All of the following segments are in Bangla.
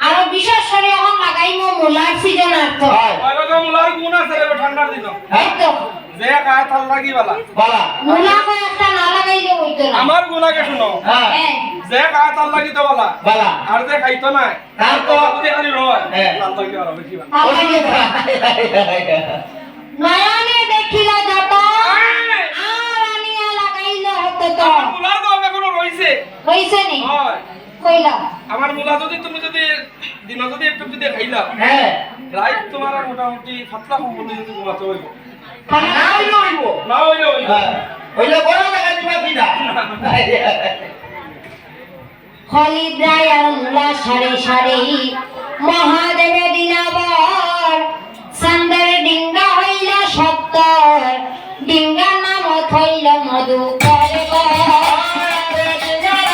আর বিশেষ করে এখন লাগাইমো মূলার সিজন আর তো। এই তো। মূলা কয়েকটা না লাগাইলে হইতো না। আমার গুণাকে শুনো। হ্যাঁ। যে খায় তার লাগিতে বলা। বালা। আর যে খাইতো না তার তো যদি খালি রয় হ্যাঁ। তার লাগি আর বেশি লাগে নয়নে দেখিল যত আর আনিয়া লাগাইলে হতো তো। মুলার তো এখনও রইছে। হইছে নি? হয়। কইলাম। আমার মুলা যদি তুমি যদি দিন যদি একটু যদি খাইলা হ্যাঁ। রাইট তোমার মোটামুটি যদি ঘুমাতে হইব। না হইলে হইব। না হইলে হইব। হ্যাঁ। হইলে বড় টাকা দিবা কিনা সারি সারি মহাদেবে সন্দের ডিঙ্গা হইল সত্তর ডিঙ্গার নাম হইল মধু করব ডিঙ্গার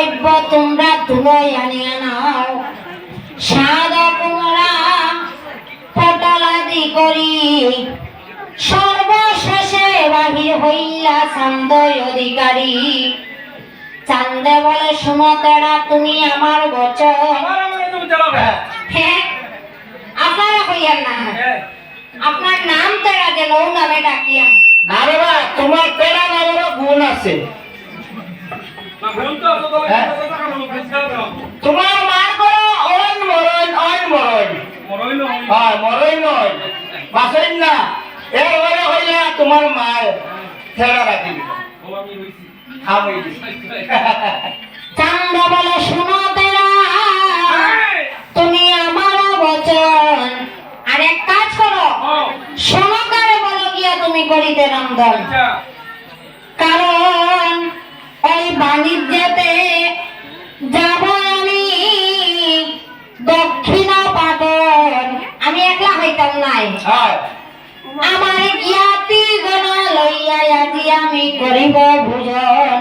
দ্রব্য তোমরা তুলে আনিয়া নাও। সাদা কুমড়া পটলাদি করি। সর্বশেষে বাহির হইলা চান্দয় অধিকারী। চান্দে বলে শুনো তেরা তুমি আমার বচন হ্যাঁ আপনারা হইয়ার না আপনার নাম তেরা গেল নামে ডাকিয়া। তোমার পেরা নামেরও গুণ আছে। তোমার মার করো অন মরণ অন মরণ। হয় মরই নয় বাসেন না। এরপরে হইলে তোমার মার ঠেলা রাখি খামই চান্দ বলে শুনো তেরা হ্যাঁ তুমি আমার বচন। আর এক কাজ করো সহকারে বলো গিয়া তুমি করিতে নন্দন কারণ ওই বাণিজ্যতে যাব আমি দক্ষিণ পাটন আমি একলা হইতাম নাই। আমার জ্ঞাতি গণ লইয়া আজি আমি করিব ভোজন।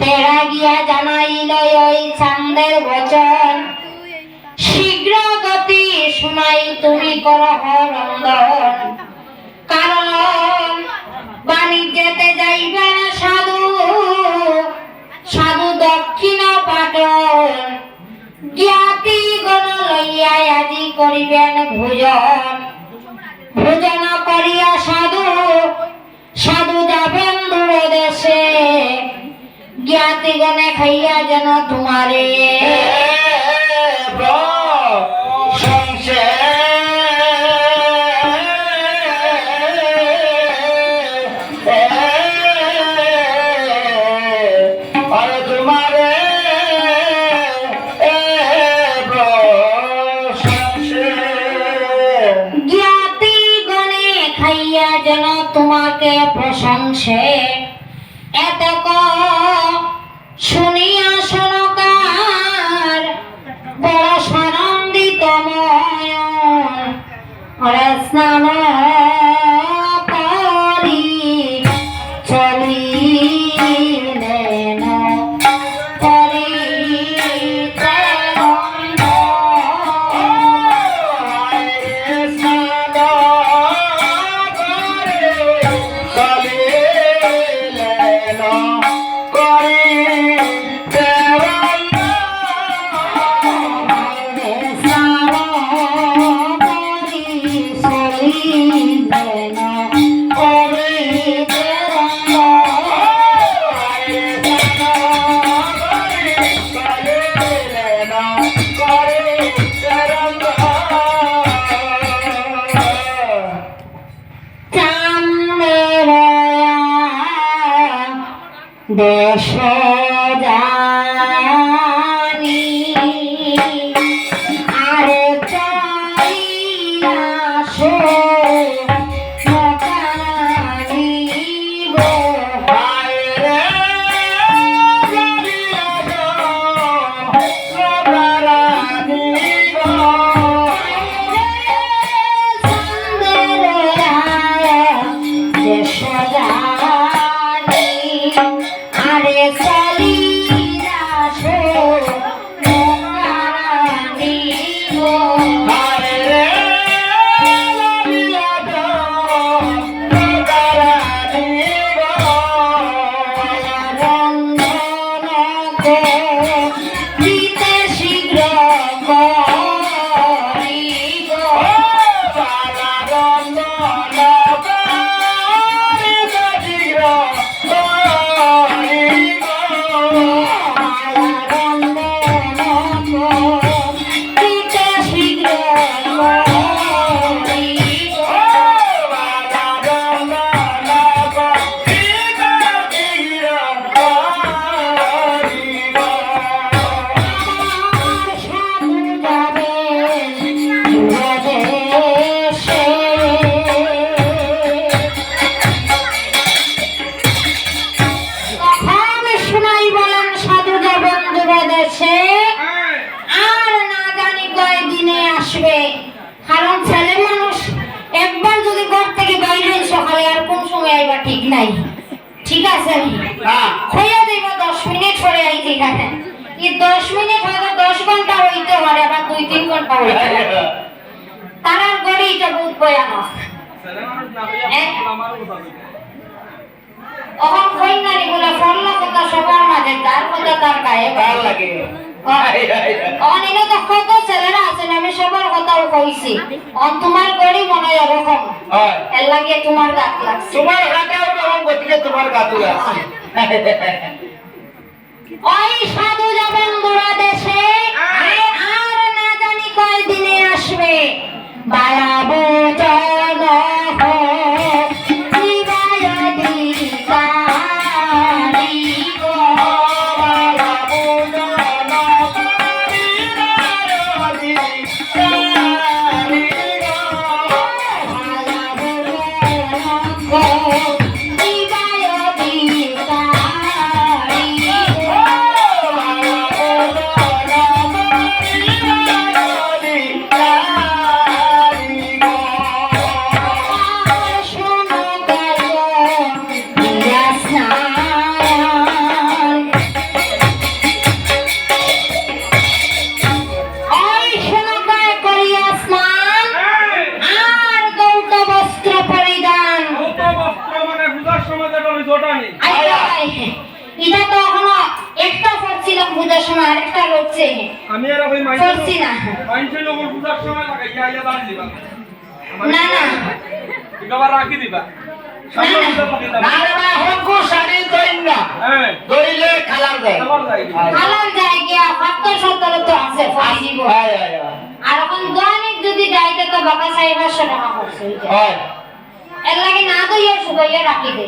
তেরা গিয়া জানাইল ওই চান্দের বচন। শীঘ্র গতি শুনাই তুমি কর রন্দন কারণ বাণিজ্যতে যাইবে না সাধু সাধু দক্ষিণা পাটন। জ্ঞাতি গণ লইয়া আজি করিবেন ভোজন। ভোজন করিয়া সাধু সাধু যাবেন দূর দেশে জ্ঞাতিগণে খাইয়া যেন তোমারে। প্রশংসে এত শুনিয়া শোনকার বড় সানন্দিত ময়ন দেশ আসবে। কারণ ছেলে মানুষ একবার যদি ঘর থেকে বাইরে হয় সকালে আর কোন সময় আইবা ঠিক নাই। ঠিক আছে? হইয়া দিব দশ মিনিট পরে আইতে এখানে। এই দশ মিনিট হয়তো দশ ঘণ্টা হইতে পারে আবার দুই তিন ঘণ্টা হইতে পারে। তারার গড়ে এটা বহুত ভয়ানক ছেলে মানুষ না হইয়া আমার কথা কইতে অহন কন্যারি বলে ফর্ল কথা সবার মাঝে তার কথা তার গায়ে গায়ে অন এনে কত ছেলেরা আছেন আমি সবার কথাও কইছি। অন তোমার গড়ি মনে হয় ওরকম এর লাগে তোমার গাত লাগছে। তোমার হাতেও কেমন গতিকে তোমার গাতু আছে। ওই সাধু যাবেন দূরা দেশে আর না জানি আসবে। জন ইয়া ইয়া দিবা। না না। রাখি দিবা হ্যাঁ তো হয় হয় হয়। আর এখন দৈনিক যদি যাইতে তো বাবা সাহেব আসো টাকা করছে এর লাগে না দইয়া শুকাইয়া রাখি দে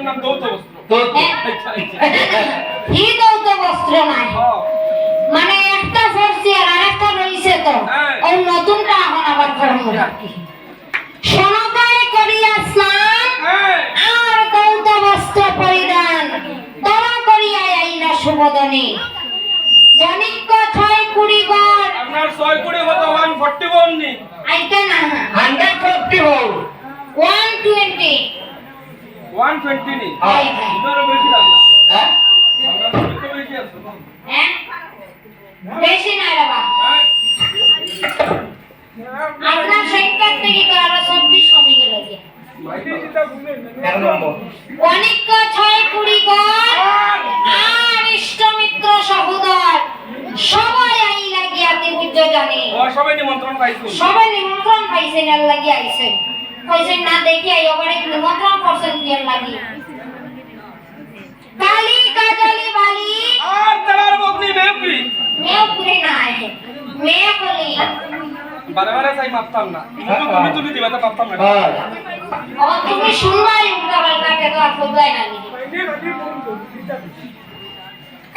না দৌত বস্ত্র। তো আচ্ছা আচ্ছা। হি দৌত বস্ত্র নাই হ্যাঁ মানে একটা ফরছি আর আরেকটা রইছে তো হ্যাঁ। ওই নতুনটা এখন আবার করব রাখি সোনকায় করিয়া স্নান আর দৌত বস্ত্র পরিধান দরা করিয়া আইলা সুবোধনী দনিক্য ছয় কুড়ি গড় আপনার ছয় কুড়ি কত ওয়ান ফোর্টি ওয়ান নি। আইতে না। হান্ড্রেড হোক ওয়ান টোয়েন্টি। ওয়ান টোয়েন্টি নি। হয়। বেশি লাগবে হ্যাঁ আপনার একটু বেশি আছে হ্যাঁ বেশি না বাবা হ্যাঁ আপনার সেক্টর থেকে তো আরও চব্বিশ কমে গেল যে ভাইটি যেটা বললেন এক নম্বর অনিক্য ছয় কুড়ি গড় আর ইষ্টমিত্র সহোদর সবাই আই লাগিয়াতে বুঝ জানে ও সবাই নিমন্ত্রণ পাইছো সবাই নিমন্ত্রণ পাইছেন আর লাগি আইছেন কইছেন দেখি নিমন্ত্রণ করছেন কি লাগি কালি কাজলি বালি। আর তার বগনি মেপি মেয়ে পুরে নাই। মেয়ে বারে বারে চাই মাপতাম না। তুমি দিবা তা মাপতাম না। ও তুমি শুনবাই উল্টা পাল্টা কে তো আর খুঁজাই না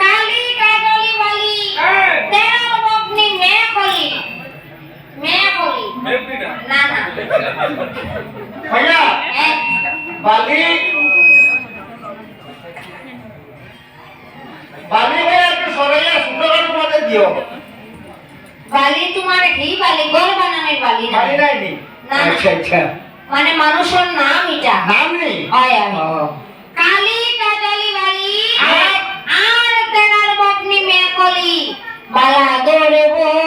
কালি কাজলি বালি। তেরা বগ্নি মে খলি মে খলি না। না ভাইয়া। হ্যাঁ বালি। বালি ভাইয়া একটু সরাইয়া সুন্দর করে দিও। বালি তোমার হি বালি? ঘর বানানোর বালি না। বালি নাই না। আচ্ছা আচ্ছা। মানে মানুষের নাম এটা। নাম নেই হয় ও, কালি কাজলি বালি। আর? আর তেরার বগ্নি মে বালা দোরে বোলা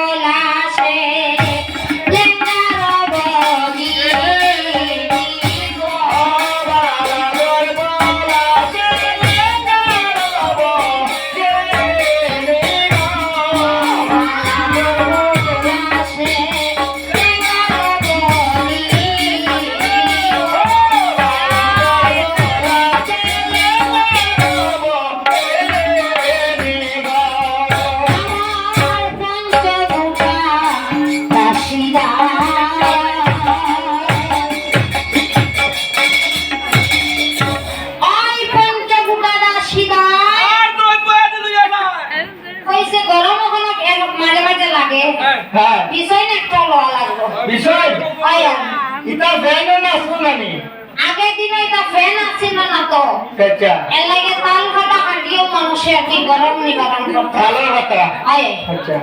ফ্যান আছিল না তো? আচ্ছা এর লাগে তাল কাটা কাটিয়েও মানুষে আর কি গরম নিবারণ করতে। ভালো কথা। আয়ে আচ্ছা।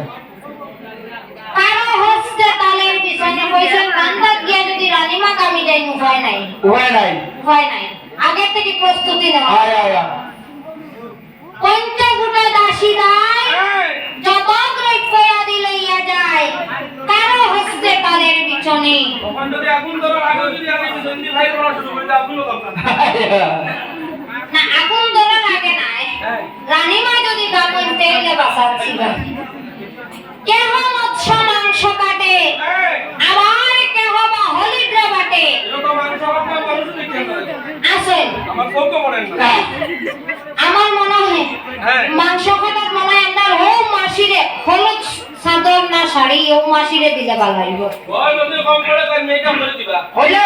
কারও হস্তে তালের পিছনে কইছেন গান্ধার গিয়া যদি রানীমা কামি যাই উপায় নাই। উপায় নাই। উপায় নাই। আগের থেকে প্রস্তুতি নেওয়া। আয় আয় আয়। দাসী দায় যত দ্রব্য আদি লইয়া যায় কারও হস্তে তালের পিছনে তখন যদি আগুন ধরার আগে যদি আমি সন্ধি ভাই করা শুরু করি আগুনও দরকার। না আগুন ধরা লাগে নাই হ্যাঁ। রানীমা যদি গামন তেলে বাসাচ্ছিল কেহ মৎস্য মাংস কাটে হ্যাঁ। আবার কেহ বা হলিদ্র বাটে। আসেন। আমার মনে হয় হ্যাঁ। মাংস কাটার মনে হয় আপনার হৌ মাসিরে শাড়ি ও মাসিরে দিলে ভালো লাগবে ওই যদি কম পড়ে তাই মেকআপ করে দিবা। হইয়া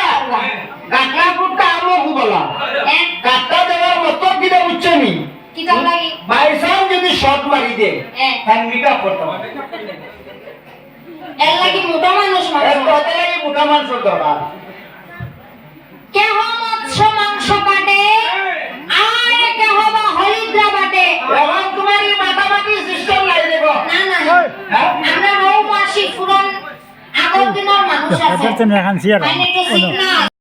গাটলা ফুটটা আমো কুবলা হ্যাঁ। গাটটা দেওয়ার মতো কিনা বুঝছনি কি তার লাগি বাইসান যদি শট মারি দে হ্যাঁ। হ্যাঁ মেকআপ এর লাগি মোটা মানুষ এর মানুষ কত মোটা মাংস দরকার। কেহ মৎস্য মাংস কাটে? আর কেহ বা হলিদ্র বাটে এখন তোমার এই মাতামাতি সিস্টেম নাই দেব না না হ্যাঁ আমরা হৌ মাসি পুরন